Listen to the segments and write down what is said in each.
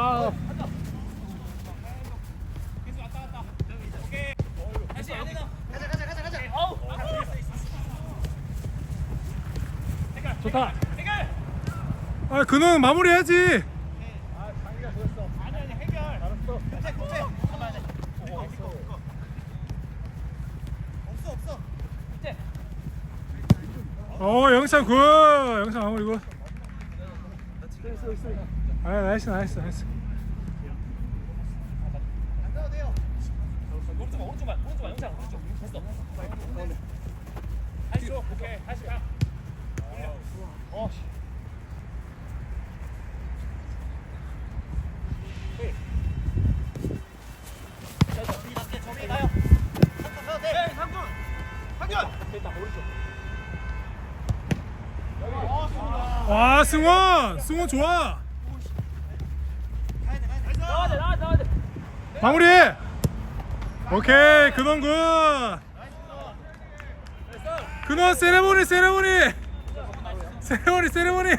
아. 좋다. 아 근원 마무리해야지. 어 영상 굿 영상 마무리 굿. 아 나이스 나이스 나이스. 오른쪽만 영상 오른쪽 됐어. 다시 오케이 다시 가. 어. 와 승원 승원 좋아. 나와야 돼 나와야 돼 나와야 돼. 마무리. 오케이 근원 굿. 근원 세레모니 세레모니. 세레모니 세레모니.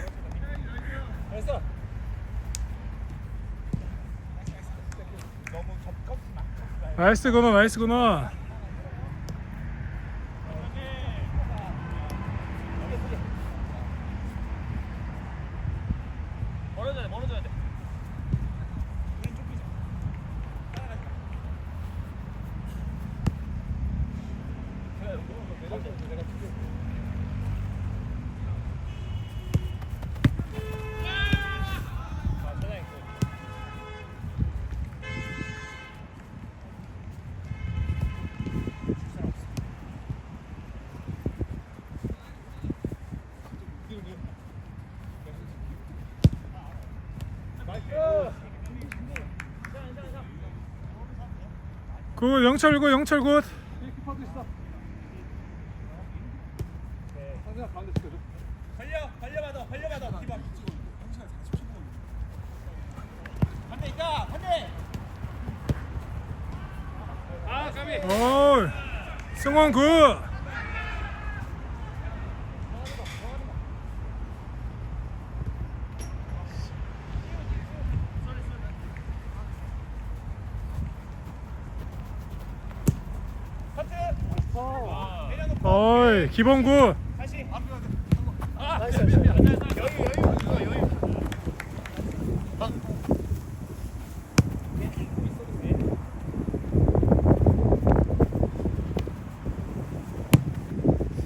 나이스 근원 나이스 근원. 멀어져야 돼 멀어져야 돼. 굿 영철 굿 영철 굿. 달려 달려받아 달려받아 디바. 반대 있다 반대. 아 까비. 오 승원 굿. 커트. 내려놓고 어이 기본 굿. 다시. 아 나이스 여유 여유 이거 여유.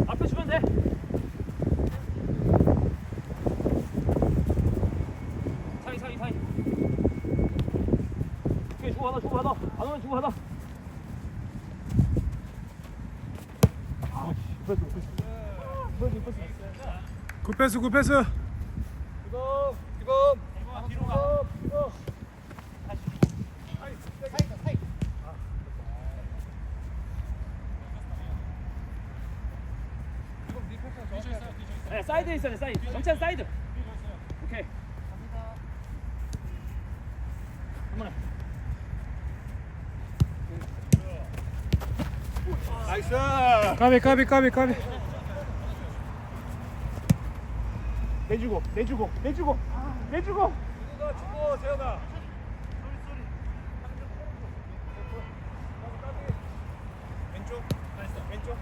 앞에 주면 돼. 사이 사이 사이. 오케이 주고 하나 주고 하나 안 오면 주고 하나. 굿 패스 굿 패스. 기범 기범 뒤로 가. 기범. 네, 사이드에 있어야 돼, 사이드. 정찬 사이드. 오케이. 한번에. 나이스. 까비 까비 까비 까비. 내주고, 내주고, 내주고, 내주고. 주고, 주고, 재현아. 왼쪽, 나이스, 왼쪽.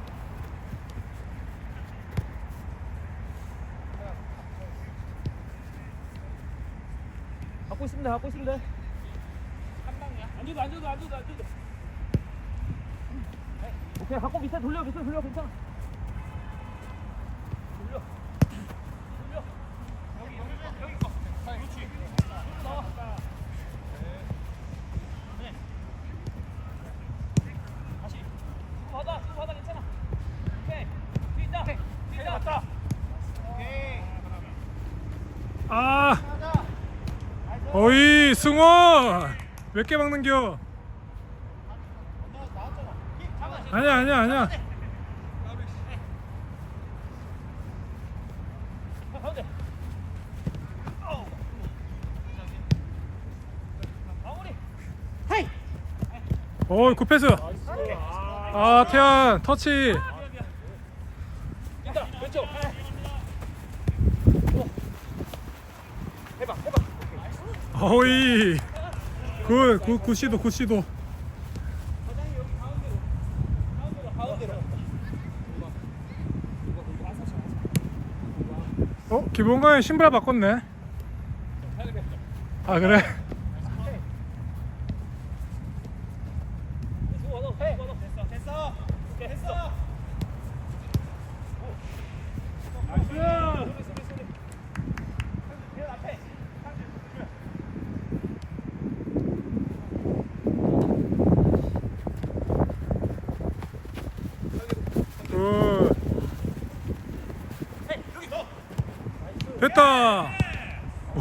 갖고 있습니다, 갖고 있습니다. 한 방이야. 안 줘도, 안 줘도, 안 줘도, 안 줘도. 오케이, 갖고 밑에 돌려, 밑에 돌려, 괜찮아. 돌려. 돌려. 여기 여기 여기 거. 그렇지. 나와. 네. 다시. 수고 받아. 수고 받아 괜찮아. 오케이. 뒤 있다. 뒤 있다. 맞다. 오케이. 아. 어이 승원 몇 개 막는겨? 아니야 아니야 아니야. 가운데. 어우. 마무리. 헤이. 어이 굿 패스. 오케이. 아 태연 터치. 왼쪽. 어. 어이. 굿굿 굿시도 굿시도. 어 기본관에 신발 바꿨네. 아 그래 주고 받아 주고 받아 됐어 됐어 오케이 했어 나이스 소리 소리 소리 그 앞에 굿 됐다.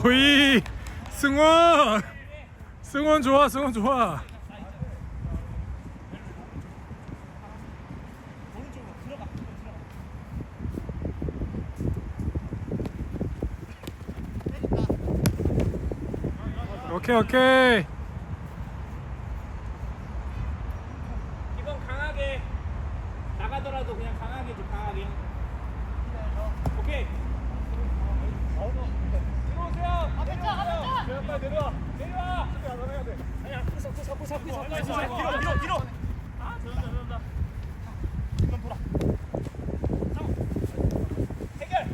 오이 승원. 승원 좋아 승원 좋아. 오케이 오케이 이번 강하게 나가더라도 그냥 강하게 좀 강하게 오케이 들어오세요 앞에 차 앞에 차 내려와 내려와 아니야 구석 구석 구석 구석 구석 뒤로 뒤로 뒤로 아 저런다 저런다 이건 돌아 해결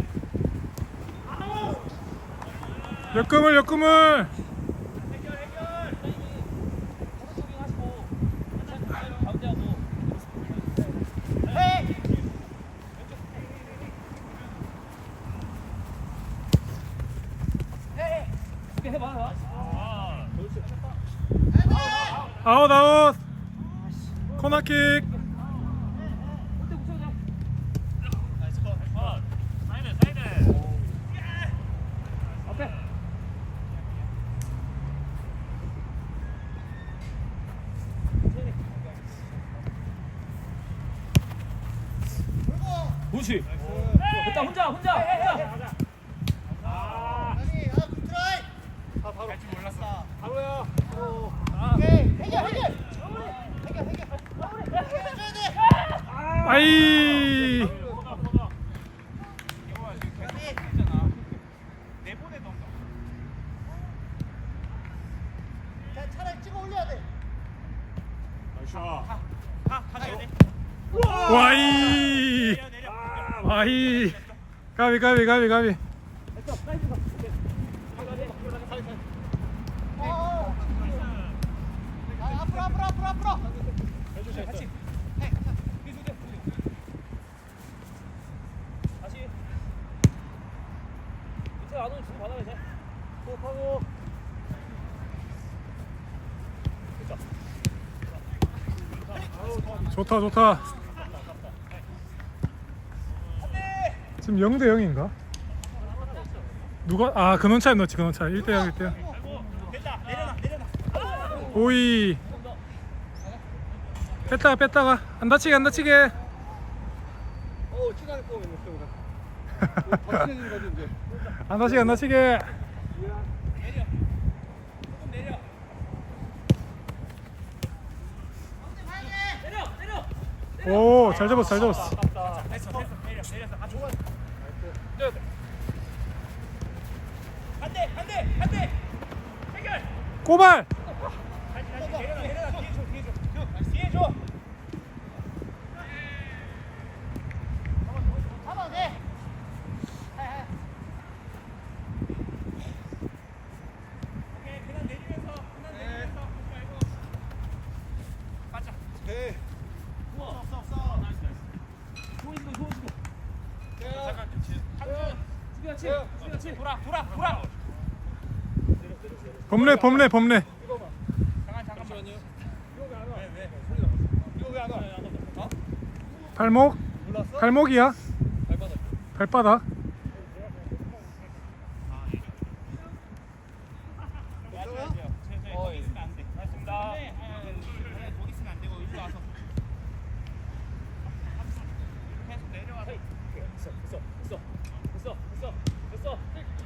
역금을 역금을. 해결 해결 오른쪽이 하시고 가운데 하고 헤이 이렇게 해봐 아웃 아웃 코너킥 그때 붙여줘 나이스 컷. 컷. 사이드 사이드. 앞에 그렇지 됐다 혼자 혼자 혼자 갈줄 몰랐어. 바로야 아이. 와이 내려. 와이 가비 가비 가비 가비 어. 아, 앞으로 앞으로 앞으로. 같이 비수대 다시 밑에 안 오면 주고 받아야 돼 호흡하고 좋다 좋다 지금 0대 0인가? 누가 아 근원차에 넣지 근원차 1대 0 1대 0 됐다. 내려놔 내려놔. 오이 뺐다가 뺐다가 안 다치게 안 다치게 어, 시간을 꼬면 있어. 박진해진 거지 이제. 안 다치게 안 다치게 내려 조금 내려 내려 내려 오 잘 잡았어 잘 잡았어 됐어 됐어. 내려 내려서 가. 좋아. 안돼 안돼 안돼 해결 꼬발 다시 다시 내려놔 내려놔. 뒤에 줘 뒤에 줘. 줘. 뒤에 줘. 잡아 돼. 오케이 그냥 내리면서 그냥 내리면서 하지 말고. 맞자. 네. 우와 없어 없어. 나이스 나이스. 좋은 시도 좋은 시도 잠깐 그치. 한준. 수비 같이 수비 같이 돌아 돌아 돌아. 범례 범례 범례? 어? 발목 몰랐어? 발목이야 발바닥 발바닥 맞아야죠. 저 거기 있으면 안 돼. 맞습니다. 네, 거기 있으면 안 되고 일로 와서. 계속 내려와서. 됐어 됐어 됐어 됐어 됐어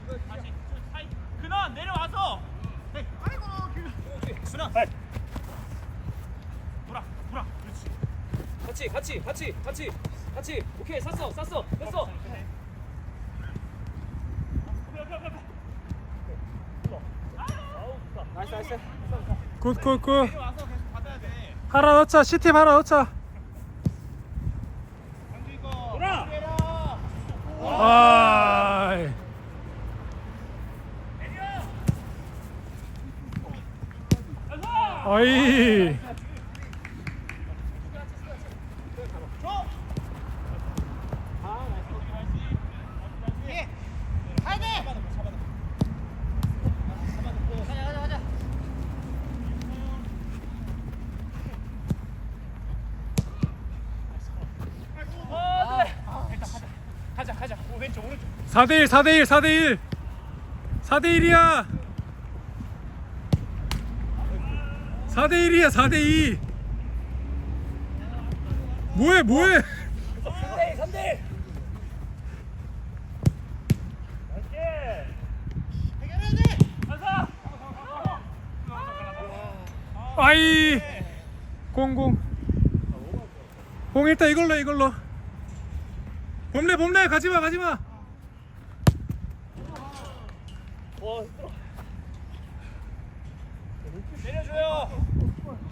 됐어 다시 사이. 근원 내려와서. 네. 아이고 그. 순아. 돌아 돌아. 그렇지. 같이 같이 같이 같이 같이 오케이 샀어 샀어 됐어 굿굿굿. 하나 넣자 C팀 하나 넣자 강주! 때려. 아이 아이 예. 가야 돼. 가자 가자 가자. 가자 가자 오, 왼쪽 오른쪽 4대1 4대1 4대1 4대1이야 4대 1이야 4대 2 뭐해 뭐해? 3대 3대 해결해야 돼. 가자 아이. 공공. 공 일단 이걸로 해, 이걸로. 봄래 봄래 가지마 가지마 내려줘요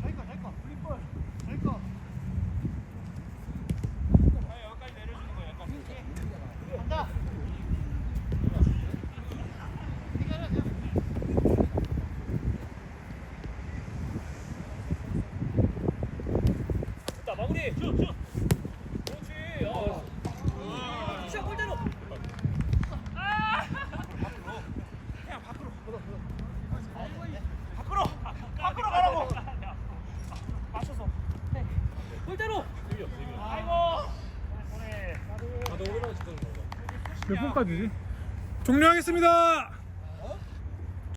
저기 거 저기 거. 저기 거. 아, 여기까지 내려주는리 그렇지 어. 시작 골대로 밖으로. 밖으로 가라고. 맞춰서 골대로 아이고 몇 분까지지? 종료하겠습니다